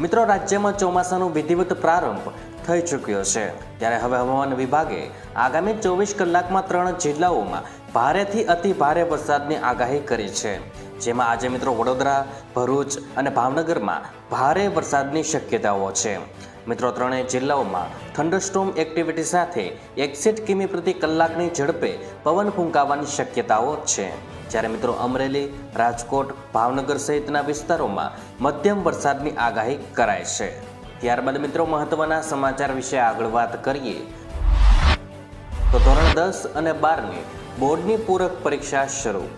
મિત્રો, રાજ્યમાં ચોમાસાનો વિધિવત પ્રારંભ થઈ ચૂક્યો છે. ત્યારે હવે હવામાન વિભાગે આગામી ચોવીસ કલાકમાં ત્રણ જિલ્લાઓમાં ભારેથી અતિ ભારે વરસાદની આગાહી કરી છે. જેમાં આજે મિત્રો વડોદરા, ભરૂચ અને ભાવનગરમાં ભારે વરસાદની શક્યતાઓ છે. મિત્રો, ત્રણેય જિલ્લાઓમાં થંડરસ્ટોમ એક્ટિવિટી સાથે એકસઠ કિમી પ્રતિ કલાકની ઝડપે પવન ફૂંકાવાની શક્યતાઓ છે. જ્યારે મિત્રો અમરેલી, રાજકોટ, ભાવનગર સહિતના વિસ્તારોમાં મધ્યમ વરસાદની આગાહી કરાય છે. ત્યારબાદ મિત્રો મહત્વના સમાચાર વિશે આગળ વાત કરીએ. તો ધોરણ દસ અને બારની બોર્ડની પૂરક પરીક્ષા શરૂ.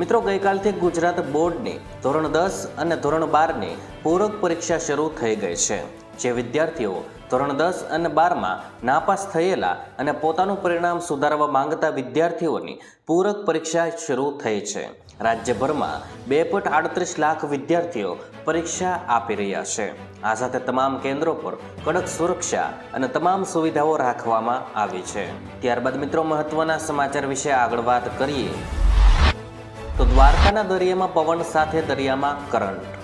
મિત્રો ગઈકાલથી ગુજરાત બોર્ડની ધોરણ દસ અને ધોરણ બારની પૂરક પરીક્ષા શરૂ થઈ ગઈ છે. જે વિદ્યાર્થીઓ ધોરણ દસ અને બારમાં નાપાસ થયેલા અને પોતાનું પરિણામ સુધારવા માંગતા વિદ્યાર્થીઓની પૂરક પરીક્ષા શરૂ થઈ છે. રાજ્યભરમાં બે પોઈન્ટ આડત્રીસ લાખ વિદ્યાર્થીઓ પરીક્ષા આપી રહ્યા છે. આ સાથે તમામ કેન્દ્રો પર કડક સુરક્ષા અને તમામ સુવિધાઓ રાખવામાં આવી છે. ત્યારબાદ મિત્રો મહત્વના સમાચાર વિશે આગળ વાત કરીએ. તો દ્વારકાના દરિયામાં પવન સાથે દરિયામાં કરંટ.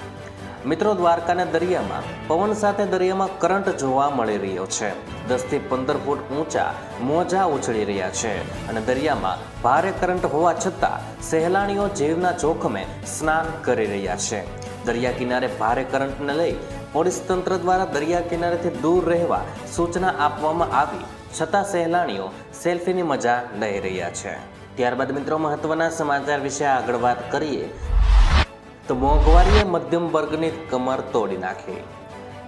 મિત્રો દ્વારકાના દરિયામાં પવન સાથે દરિયામાં કરંટ જોવા મળી રહ્યો છે. દસથી પંદર ફૂટ ઊંચા મોજા ઉછળી રહ્યા છે અને દરિયામાં ભારે કરંટ હોવા છતાં સહેલાણીઓ જીવના જોખમે સ્નાન કરી રહ્યા છે. દરિયા કિનારે ભારે કરંટને લઈ પોલીસ તંત્ર દ્વારા દરિયા કિનારેથી દૂર રહેવા સૂચના આપવામાં આવી, છતાં સહેલાણીઓ સેલ્ફીની મજા લઈ રહ્યા છે. ત્યારબાદ મિત્રો મહત્વના સમાચાર વિશે આગળ વાત કરીએ. તો મોંઘવારીએ મધ્યમ વર્ગની કમર તોડી નાખી.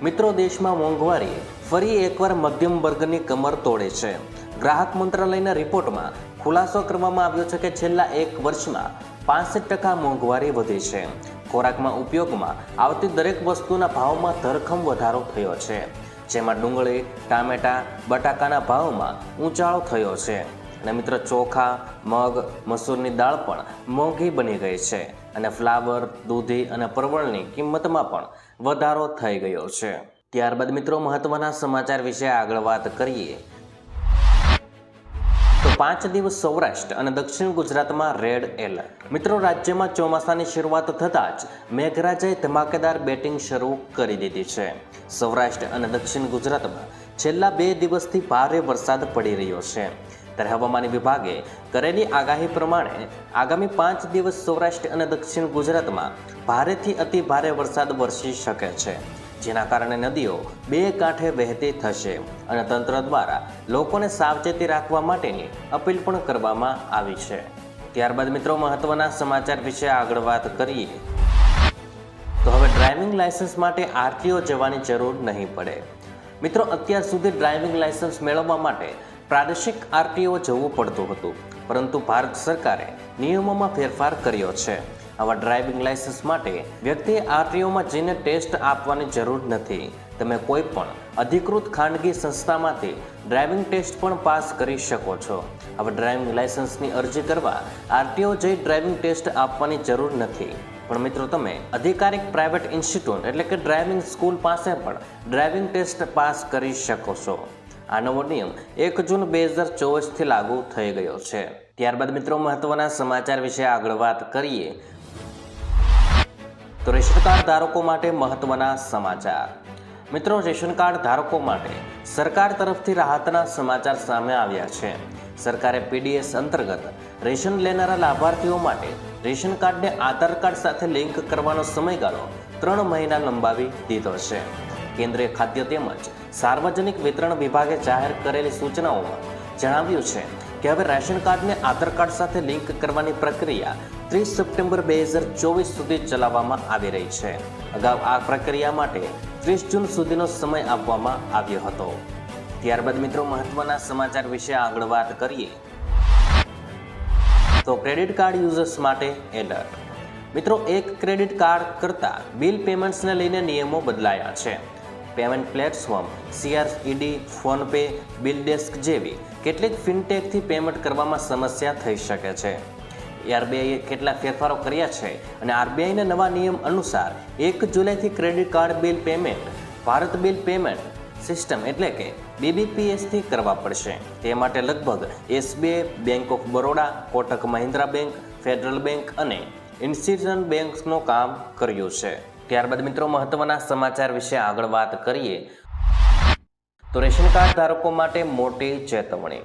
મિત્રો દેશમાં મોંઘવારી ફરી એકવાર મધ્યમ વર્ગની કમર તોડે છે. ગ્રાહક મંત્રાલયના રિપોર્ટમાં ખુલાસો કરવામાં આવ્યો છે કે છેલ્લા એક વર્ષમાં પાસઠ ટકા મોંઘવારી વધી છે. ખોરાકમાં ઉપયોગમાં આવતી દરેક વસ્તુના ભાવમાં ધરખમ વધારો થયો છે. જેમાં ડુંગળી, ટામેટા, બટાકાના ભાવમાં ઊંચાળો થયો છે. અને મિત્રો ચોખા, મગ, મસૂરની દાળ પણ મોંઘી બની ગઈ છે અને ફ્લાવર, દૂધી અને પરવળની કિંમતમાં પણ વધારો થઈ ગયો છે. ત્યારબાદ મિત્રો મહત્વના સમાચાર વિશે આગળ વાત કરીએ. તો પાંચ દિવસ સૌરાષ્ટ્ર અને દક્ષિણ ગુજરાતમાં રેડ એલર્ટ. મિત્રો રાજ્યમાં ચોમાસાની શરૂઆત થતાં જ મેઘરાજાએ ધમાકેદાર બેટિંગ શરૂ કરી દીધી છે. સૌરાષ્ટ્ર અને દક્ષિણ ગુજરાતમાં છેલ્લા બે દિવસથી ભારે વરસાદ પડી રહ્યો છે. ત્યારે હવામાન વિભાગે કરેલી આગાહી પ્રમાણે આગામી પાંચ દિવસ સૌરાષ્ટ્ર અને દક્ષિણ ગુજરાતમાં ભારેથી અતિ ભારે વરસાદ વરસી શકે છે, જેના કારણે નદીઓ બે કાંઠે વહેતી થશે અને તંત્ર દ્વારા લોકોને સાવચેતી રાખવા માટેની અપીલ પણ કરવામાં આવી છે. ત્યારબાદ મિત્રો, મહત્વના સમાચાર વિશે આગળ વાત કરીએ. તો હવે ડ્રાઇવિંગ લાયસન્સ માટે આરટીઓ જવાની જરૂર નહીં પડે. મિત્રો, અત્યાર સુધી ડ્રાઇવિંગ લાયસન્સ મેળવવા માટે પ્રાદેશિક આરટીઓ જવું પડતું હતું, પરંતુ ભારત સરકારે નિયમોમાં ફેરફાર કર્યો છે. આવા ડ્રાઇવિંગ લાયસન્સ માટે વ્યક્તિએ આરટીઓમાં જઈને ટેસ્ટ આપવાની જરૂર નથી. તમે કોઈ પણ અધિકૃત ખાનગી સંસ્થામાંથી ડ્રાઇવિંગ ટેસ્ટ પણ પાસ કરી શકો છો. આવા ડ્રાઇવિંગ લાયસન્સની અરજી કરવા આરટીઓ જઈ ડ્રાઇવિંગ ટેસ્ટ આપવાની જરૂર નથી. પણ મિત્રો, તમે અધિકારિક પ્રાઇવેટ ઇન્સ્ટિટ્યૂટ એટલે કે ડ્રાઇવિંગ સ્કૂલ પાસે પણ ડ્રાઇવિંગ ટેસ્ટ પાસ કરી શકો છો. આ નવો નિયમ એક જૂન બે હજાર ચોવીસથી લાગુ થઈ ગયો છે. ત્યારબાદ મિત્રો મહત્વના સમાચાર વિશે આગળ વાત કરીએ. તો રેશન કાર્ડ ધારકો માટે મહત્વના સમાચાર. મિત્રો, રેશન કાર્ડ ધારકો માટે સરકાર તરફથી રાહતના સમાચાર સામે આવ્યા છે. સરકારે પીડીએસ અંતર્ગત રેશન લેનારા લાભાર્થીઓ માટે રેશન કાર્ડને આધાર કાર્ડ સાથે લિંક કરવાનો સમયગાળો ત્રણ મહિના લંબાવી દીધો છે. કેન્દ્રીય ખાદ્ય તેમજ સાર્વજનિક વિતરણ વિભાગે જાહેર કરેલી સૂચનાઓમાં જણાવ્યું છે કે હવે રેશન કાર્ડને આધાર કાર્ડ સાથે લિંક કરવાની પ્રક્રિયા ત્રીસ સપ્ટેમ્બર બે હજાર ચોવીસ સુધી ચલાવવામાં આવી રહી છે. અગાઉ આ પ્રક્રિયા માટે ત્રીસ જૂન સુધીનો સમય આપવામાં આવ્યો હતો. ત્યારબાદ મિત્રો, મહત્વના સમાચાર વિશે આગળ વાત કરીએ. તો ક્રેડિટ કાર્ડ યુઝર્સ માટે એલર્ટ. મિત્રો, એક ક્રેડિટ કાર્ડ કરતાં બિલ પેમેન્ટ્સને લઈને નિયમો બદલાયા છે. Payment platform, CRED, PhonePe, BillDesk જેવી કેટલીક ફિનટેકથી પેમેન્ટ કરવામાં સમસ્યા થઈ શકે છે. આરબીઆઈએ કેટલાક ફેરફારો કર્યા છે અને આરબીઆઈના નવા નિયમ અનુસાર એક જુલાઈથી credit card bill payment, Bharat bill payment system એટલે કે બીબીપીએસથી કરવા પડશે. તે માટે લગભગ SBI, bank of Baroda, Kotak Mahindra bank, federal bank અને ઇન્સ્ટિટ્યુશન બેંકનું કામ કર્યું છે. ત્યારબાદ મિત્રો મહત્વના સમાચાર વિશે આગળ વાત કરીએ તો રેશન કાર્ડ ધારકો માટે મોટી ચેતવણી.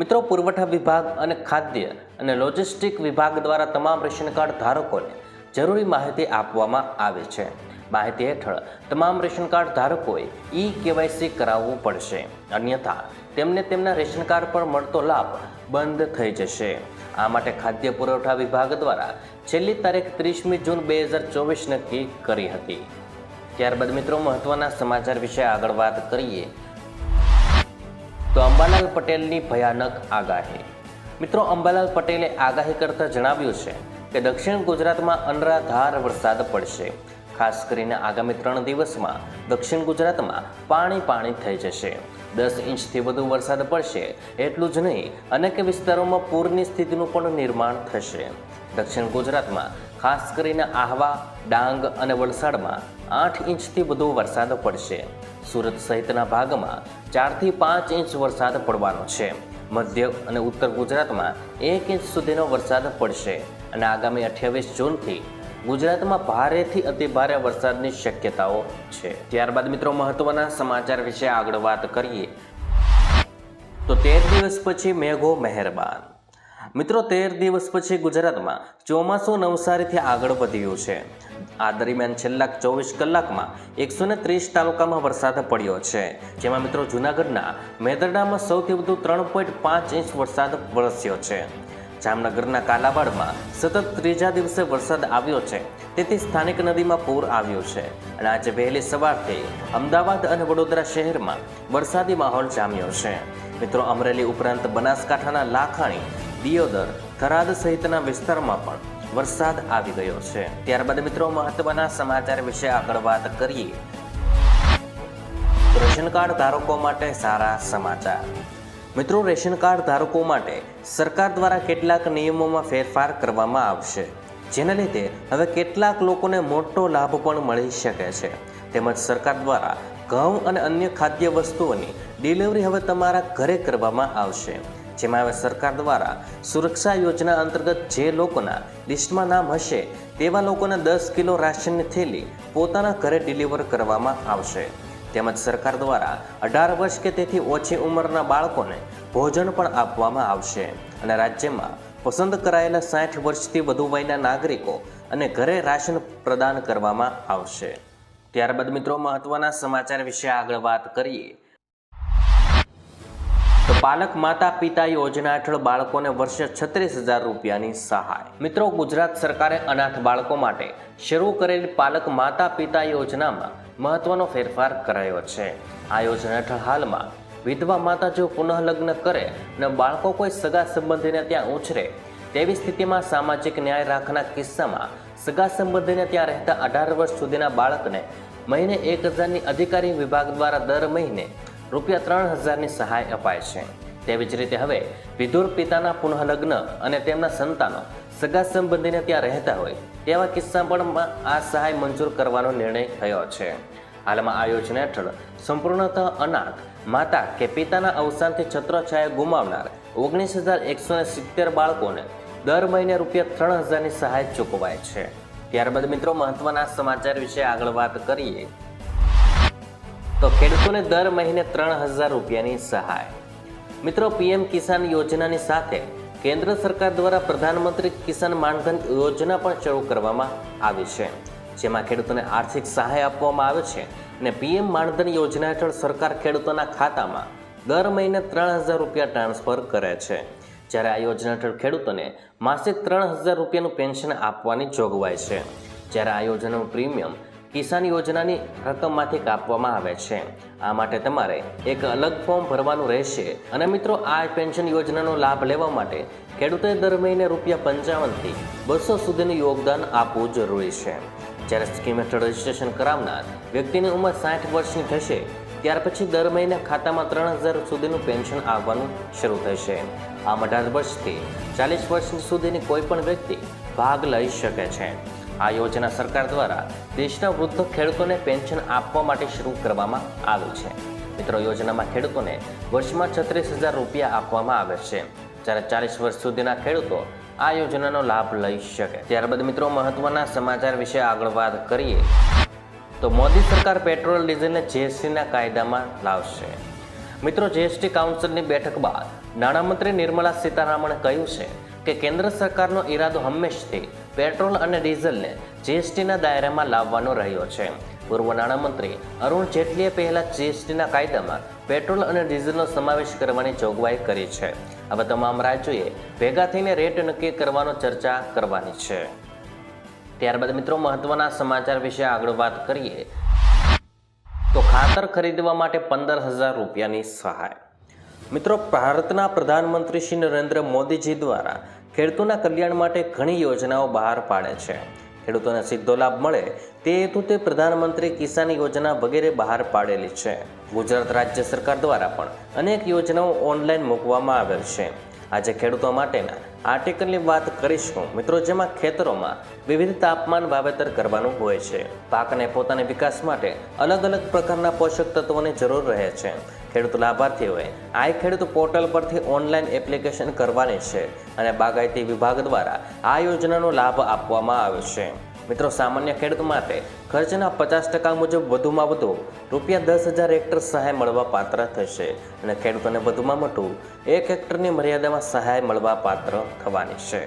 મિત્રો પુરવઠા વિભાગ અને ખાદ્ય અને લોજિસ્ટિક વિભાગ દ્વારા તમામ રેશન કાર્ડ ધારકોને જરૂરી માહિતી આપવામાં આવે છે. માહિતી હેઠળ તમામ રેશન કાર્ડ ધારકોએ ઈ કેવાયસી કરાવવું પડશે. અન્યથા તેમને તેમના રેશન કાર્ડ પર મળતો લાભ બંધ થઈ જશે. આ માટે ખાદ્ય પુરવઠા વિભાગ દ્વારા છેલ્લી તારીખ ત્રીસમી જૂન બે હજાર ચોવીસ નક્કી કરી હતી. ત્યારબાદ મિત્રો, મહત્વના સમાચાર વિશે આગળ વાત કરીએ. તો અંબાલાલ પટેલની ભયાનક આગાહી. મિત્રો, અંબાલાલ પટેલે આગાહી કરતા જણાવ્યું છે કે દક્ષિણ ગુજરાતમાં અનરાધાર વરસાદ પડશે. ખાસ કરીને આગામી ત્રણ દિવસમાં દક્ષિણ ગુજરાતમાં પાણી પાણી થઈ જશે. દસ ઇંચથી વધુ વરસાદ પડશે, એટલું જ નહીં, અનેક વિસ્તારોમાં પૂરની સ્થિતિનું પણ નિર્માણ થશે. દક્ષિણ ગુજરાતમાં ખાસ કરીને આહવા, ડાંગ અને વલસાડમાં આઠ ઇંચથી વધુ વરસાદ પડશે. સુરત સહિતના ભાગમાં ચારથી પાંચ ઇંચ વરસાદ પડવાનો છે. મધ્ય અને ઉત્તર ગુજરાતમાં એક ઇંચ સુધીનો વરસાદ પડશે અને આગામી અઠ્યાવીસ જૂનથી ગુજરાતમાં ભારેથી અતિ ભારે વરસાદની શક્યતાઓ છે. ત્યારબાદ મિત્રો મહત્વના સમાચાર વિશે આગળ વાત કરીએ. તો તેર દિવસ પછી મેઘો મહેરબાન. મિત્રો તેર દિવસ પછી ગુજરાતમાં ચોમાસું નવસારીથી આગળ વધ્યું છે. આ દરમિયાન છેલ્લા ચોવીસ કલાકમાં એકસો ને ત્રીસ તાલુકામાં વરસાદ પડ્યો છે. જેમાં મિત્રો જૂનાગઢના મેદરડામાં સૌથી વધુ ત્રણ પોઈન્ટ પાંચ ઇંચ વરસાદ વરસ્યો છે. જામનગરના કાલાવાડમાં સતત ત્રીજા દિવસે વરસાદ આવ્યો છે. તેથી સ્થાનિક નદીમાં પૂર આવ્યું છે અને આજે વહેલી સવારથી અમદાવાદ અને વડોદરા શહેરમાં વરસાદી માહોલ જામ્યો છે. મિત્રો, અમરેલી ઉપરાંત બનાસકાંઠાના લાખાણી, દિયોદર, થરાદ સહિતના વિસ્તારમાં પણ વરસાદ આવી ગયો છે. ત્યારબાદ મિત્રો, મહત્વના સમાચાર વિશે આગળ વાત કરીએ. રેશન કાર્ડ ધારકો માટે સારા સમાચાર. મિત્રો, રેશન કાર્ડ ધારકો માટે સરકાર દ્વારા કેટલાક નિયમોમાં ફેરફાર કરવામાં આવશે. જેના લીધે હવે કેટલાક લોકોને મોટો લાભ પણ મળી શકે છે. તેમજ સરકાર દ્વારા ઘઉં અને અન્ય ખાદ્ય વસ્તુઓની ડિલિવરી હવે તમારા ઘરે કરવામાં આવશે. જેમાં હવે સરકાર દ્વારા સુરક્ષા યોજના અંતર્ગત જે લોકોના લિસ્ટમાં નામ હશે, તેવા લોકોને દસ કિલો રાશનની થેલી પોતાના ઘરે ડિલિવર કરવામાં આવશે. તેમજ સરકાર દ્વારા અઢાર વર્ષ કે તેથી ઓછી ઉંમરના બાળકોને ભોજન પણ આપવામાં આવશે. અને રાજ્યમાં પસંદ કરાયેલા સાઠ વર્ષથી વધુ વયના નાગરિકો અને ઘરે રાશન પ્રદાન કરવામાં આવશે. ત્યારબાદ મિત્રો, મહત્વના સમાચાર વિશે આગળ વાત કરીએ. તો પાલક માતા પિતા યોજના હેઠળ બાળકોને વર્ષે છત્રીસ હજાર રૂપિયાની સહાય. મિત્રો, ગુજરાત સરકારે અનાથ બાળકો માટે શરૂ કરેલી પાલક માતા પિતા યોજનામાં મહત્વનો ફેરફાર કરાયો છે. આ યોજના હેઠળ હાલમાં વિધવા માતા જો પુનઃલગ્ન કરે અને બાળકો કોઈ સગા સંબંધીને ત્યાં ઉછરે, તેવી સ્થિતિમાં સામાજિક ન્યાય રાખના કિસ્સામાં સગા સંબંધીને ત્યાં રહેતા અઢાર વર્ષ સુધીના બાળકને મહિને એક હજારની અધિકારી વિભાગ દ્વારા દર મહિને રૂપિયા ત્રણ હજારની સહાય અપાય છે. તેવી જ રીતે હવે વિધુર પિતાના પુનઃલગ્ન અને તેમના સંતાનો સગા સંબંધીને ત્યાં રહેતા હોય, તેવા કિસ્સા પણ આ સહાય મંજૂર કરવાનો નિર્ણય થયો છે. હાલમાં આ યોજના હેઠળ સંપૂર્ણતઃ અનાથ, માતા કે પિતાના અવસાનથી છત્રછાયા ગુમાવનાર ઓગણીસ હજાર એકસો સિત્તેર બાળકોને દર મહિને રૂપિયા ત્રણ હજારની સહાય ચૂકવાય છે. ત્યારબાદ મિત્રો, મહત્વના સમાચાર વિશે આગળ વાત કરીએ. તો ખેડૂતોને દર મહિને ત્રણ હજાર રૂપિયાની સહાય. મિત્રો, પીએમ કિસાન યોજનાની સાથે કેન્દ્ર સરકાર દ્વારા પ્રધાનમંત્રી કિસાન માનધન યોજના પણ શરૂ કરવામાં આવી છે. જેમાં ખેડૂતોને આર્થિક સહાય આપવામાં આવે છે અને પીએમ માનધન યોજના હેઠળ સરકાર ખેડૂતોના ખાતામાં દર મહિને ત્રણ હજાર રૂપિયા ટ્રાન્સફર કરે છે. જ્યારે આ યોજના હેઠળ ખેડૂતોને માસિક ત્રણ હજાર રૂપિયાનું પેન્શન આપવાની જોગવાઈ છે. જ્યારે આ યોજનાનું પ્રીમિયમ કિસાન યોજનાની રકમમાંથી કાપવામાં આવે છે. આ માટે તમારે એક અલગ ફોર્મ ભરવાનું રહેશે અને મિત્રો, આ પેન્શન યોજનાનો લાભ લેવા માટે ખેડૂતોએ દર મહિને રૂપિયા પંચાવનથી બસો સુધીનું યોગદાન આપવું જરૂરી છે. જ્યારે સ્કીમ હેઠળ રજીસ્ટ્રેશન કરાવનાર વ્યક્તિની ઉંમર સાઠ વર્ષની થશે, ત્યાર પછી દર મહિને ખાતામાં ત્રણ હજાર સુધીનું પેન્શન આવવાનું શરૂ થશે. આમ અઢાર વર્ષથી ચાલીસ વર્ષ સુધીની કોઈ પણ વ્યક્તિ ભાગ લઈ શકે છે. આ યોજના સરકાર દ્વારા દેશના વૃદ્ધ ખેડૂતોને પેન્શન આપવા માટે શરૂ કરવામાં આવી છે. મિત્રો, યોજનામાં ખેડૂતોને વર્ષમાં છત્રીસ હજાર રૂપિયા આપવામાં આવે છે. જ્યારે ચાલીસ વર્ષ સુધીના ખેડૂતો આ યોજનાનો લાભ લઈ શકે. ત્યારબાદ મિત્રો, મહત્વના સમાચાર વિશે આગળ વાત કરીએ તો મોદી સરકાર પેટ્રોલ, ડીઝલને જીએસટીના કાયદામાં લાવશે. મિત્રો, જીએસટી કાઉન્સિલની બેઠક બાદ નાણામંત્રી નિર્મલા સીતારામણે કહ્યું છે કે કેન્દ્ર સરકારનો ઈરાદો હંમેશથી પેટ્રોલ અને ડીઝલને જીએસટીના દાયરામાં લાવવાનો રહ્યો છે. પૂર્વ નાણામંત્રી અરુણ જેટલીએ પહેલા જીએસટીના કાયદામાં પેટ્રોલ અને ડીઝલનો સમાવેશ કરવાની જોગવાઈ કરી છે. હવે તમામ રાજ્યોએ ભેગા થઈને રેટ નક્કી કરવાનો ચર્ચા કરવાની છે. ત્યારબાદ મિત્રો મહત્વના સમાચાર વિશે આગળ વાત કરીએ. તો ખાતર ખરીદવા માટે પંદર હજાર રૂપિયાની સહાય. મિત્રો, ભારતના પ્રધાનમંત્રી શ્રી નરેન્દ્ર મોદીજી દ્વારા ખેડૂતોના કલ્યાણ માટે ઘણી યોજનાઓ બહાર પાડે છે. ખેડૂતોને સીધો લાભ મળે તે હેતુ તે પ્રધાનમંત્રી કિસાન યોજના વગેરે બહાર પાડેલી છે. ગુજરાત રાજ્ય સરકાર દ્વારા પણ અનેક યોજનાઓ ઓનલાઈન મૂકવામાં આવેલ છે. આજે ખેડૂતો માટેના આર્ટિકલની વાત કરીશું મિત્રો, જેમાં ખેતરોમાં વિવિધ તાપમાન વાવેતર કરવાનું હોય છે. પાકને પોતાના વિકાસ માટે અલગ અલગ પ્રકારના પોષક તત્વોની જરૂર રહે છે. ખેડૂત લાભાર્થીઓએ આ ખેડૂત પોર્ટલ પરથી ઓનલાઈન એપ્લિકેશન કરવાની છે અને બાગાયતી વિભાગ દ્વારા આ યોજનાનો લાભ આપવામાં આવ્યો છે. મિત્રો, સામાન્ય ખેડૂત માટે ખર્ચના પચાસ ટકા મુજબ વધુમાં વધુ રૂપિયા દસ હજાર હેક્ટર સહાય મળવા પાત્ર થશે અને ખેડૂતોને વધુમાં મોટું એક હેક્ટરની મર્યાદામાં સહાય મળવા પાત્ર થવાની છે.